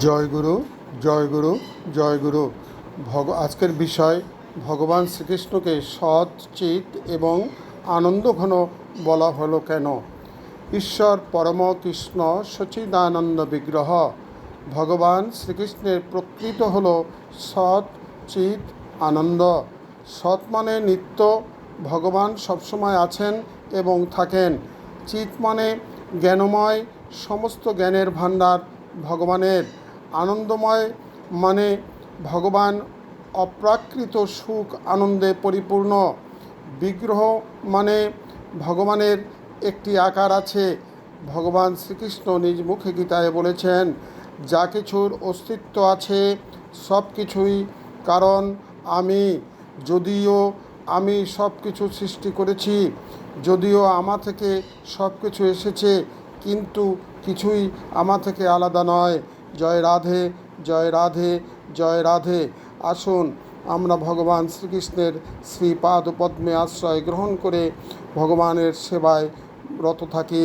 জয় গুরু জয় গুরু জয় গুরু। ভগ, আজকের বিষয়, ভগবান শ্রীকৃষ্ণকে সৎ, চিত এবং আনন্দঘন বলা হলো কেন? ঈশ্বর পরম কৃষ্ণ সচিদানন্দ বিগ্রহ। ভগবান শ্রীকৃষ্ণের প্রকৃত হল সৎ, চিত, আনন্দ। সৎ মানে নিত্য। ভগবান সবসময় আছেন এবং থাকেন। চিত মানে জ্ঞানময়, সমস্ত জ্ঞানের ভাণ্ডার। ভগবানের আনন্দময় মানে ভগবান অপ্রাকৃত সুখ আনন্দে পরিপূর্ণ। বিগ্রহ মানে ভগবানের একটি আকার আছে। ভগবান শ্রীকৃষ্ণ নিজ মুখে গীতায় বলেছেন, যা কিছুর অস্তিত্ব আছে সব কিছুই, কারণ আমি, যদিও আমি সব কিছু সৃষ্টি করেছি, যদিও আমা থেকে সব কিছু এসেছে কিন্তু কিছুই আমার থেকে আলাদা নয়। জয় রাধে জয় রাধে জয় রাধে। আসুন আমরা ভগবান শ্রীকৃষ্ণের শ্রীপাদ পদ্মে আশ্রয় গ্রহণ করে ভগবানের সেবায় রত থাকি।